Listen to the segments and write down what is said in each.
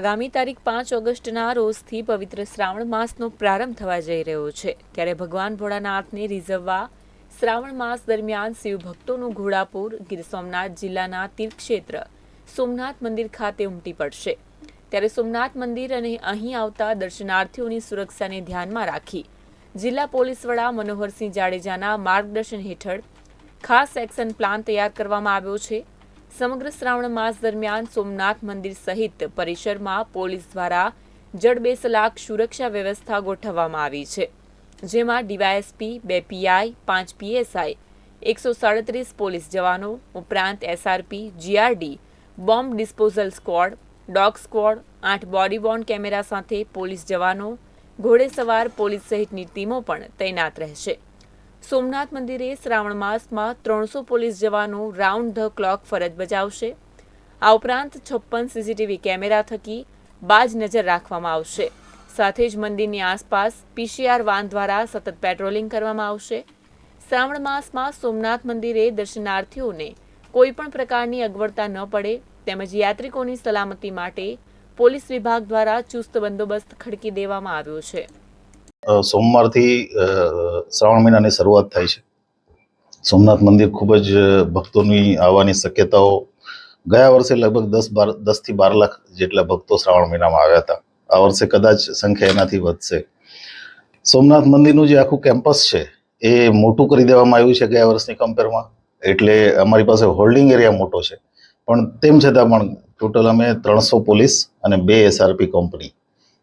આગામી તારીખ પાંચ ઓગસ્ટના રોજથી પવિત્ર શ્રાવણ માસનો પ્રારંભ થવા જઈ રહ્યો છે. ત્યારે ભગવાન ભોળાનાથને રીઝવવા શ્રાવણ માસ દરમિયાન શિવ ભક્તોનું ઘોડાપુર, ગીર સોમનાથ જિલ્લાના તીર્થક્ષેત્ર, સોમનાથ મંદિર ખાતે ઉમટી પડશે. ત્યારે સોમનાથ મંદિર અને અહીં આવતા દર્શનાર્થીઓની સુરક્ષાને ધ્યાનમાં રાખી જિલ્લા પોલીસ વડા મનોહરસિંહ જાડેજાના માર્ગદર્શન હેઠળ ખાસ એક્શન પ્લાન તૈયાર કરવામાં આવ્યો છે. સમગ્ર શ્રાવણ માસ દરમિયાન સોમનાથ મંદિર સહિત પરિસરમાં પોલીસ દ્વારા જડ લાખ સુરક્ષા વ્યવસ્થા ગોઠવવામાં આવી છે, જેમાં ડીવાયએસપી, બે પીઆઈ, પાંચ પીએસઆઈ, એકસો સાડત્રીસ પોલીસ જવાનો, ઉપરાંત SRP, GRD, bomb disposal squad, dog squad, આઠ બોડી વોર્ન કેમેરા સાથે પોલીસ જવાનો, ઘોડેસવાર પોલીસ સહિતની ટીમો પણ તૈનાત રહેશે. સોમનાથ મંદિરે શ્રાવણ માસમાં ત્રણસો પોલીસ જવાનો રાઉન્ડ ધ ક્લોક ફરજ બજાવશે. આ ઉપરાંત છપ્પન સીસીટીવી કેમેરા થકી બાજ નજર રાખવામાં આવશે. સાથે જ મંદિરની આસપાસ પીસીઆર વાન દ્વારા સતત પેટ્રોલિંગ કરવામાં આવશે. શ્રાવણ માસમાં સોમનાથ મંદિરે દર્શનાર્થીઓને કોઈપણ પ્રકારની અગવડતા ન પડે, તેમજ યાત્રિકોની સલામતી માટે પોલીસ વિભાગ દ્વારા ચુસ્ત બંદોબસ્ત ખડકી દેવામાં આવ્યો છે. સોમવારથી શ્રાવણ મહિનાની શરૂઆત થાય છે. સોમનાથ મંદિર ખૂબ જ ભક્તોની આવવાની શક્યતાઓ ગયા વર્ષે લગભગ દસ બાર, દસથી બાર લાખ જેટલા ભક્તો શ્રાવણ મહિનામાં આવ્યા હતા. આ વર્ષે કદાચ સંખ્યા એનાથી વધશે. સોમનાથ મંદિરનું જે આખું કેમ્પસ છે, એ મોટું કરી દેવામાં આવ્યું છે ગયા વર્ષની કમ્પેરમાં એટલે અમારી પાસે હોલ્ડિંગ એરિયા મોટો છે. પણ તેમ છતાં પણ ટોટલ અમે ત્રણસો પોલીસ અને બે એસઆરપી કંપની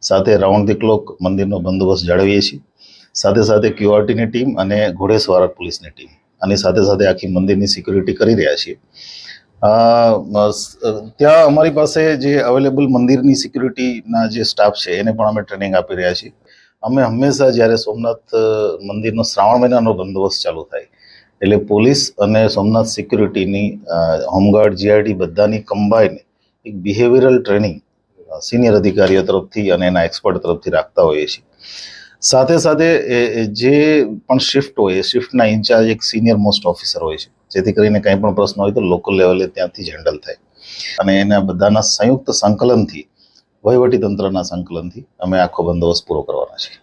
સાથે રાઉન્ડ ધી ક્લોક મંદિરનો બંદોબસ્ત જાળવીએ છીએ. સાથે સાથે ક્યુઆરટીની ટીમ અને ઘોડેસવાર પોલીસની ટીમ અને સાથે સાથે આખી મંદિરની સિક્યુરિટી કરી રહ્યા છીએ. ત્યાં અમારી પાસે જે અવેલેબલ મંદિરની સિક્યુરિટીના જે સ્ટાફ છે, એને પણ અમે ટ્રેનિંગ આપી રહ્યા છીએ. અમે હંમેશા જ્યારે સોમનાથ મંદિરનો શ્રાવણ મહિનાનો બંદોબસ્ત ચાલુ થાય, એટલે પોલીસ અને સોમનાથ સિક્યુરિટીની હોમગાર્ડ જીઆઈડી બધાની કમ્બાઈન એક બિહેવિયરલ ટ્રેનિંગ સિનિયર અધિકારીઓ તરફથી અને એના એક્સપર્ટ તરફથી રાખતા હોઈએ છીએ. સાથે સાથે જે પણ શિફ્ટ હોય, એ શિફ્ટના ઇન્ચાર્જ એક સિનિયર મોસ્ટ ઓફિસર હોય છે. જેથી કરીને કંઈ પણ પ્રશ્ન હોય તો લોકલ લેવલે ત્યાંથી જ હેન્ડલ થાય. અને એના બધાના સંયુક્ત સંકલનથી વહીવટી તંત્રના સંકલનથી અમે આખો બંદોબસ્ત પૂરો કરવાના છીએ.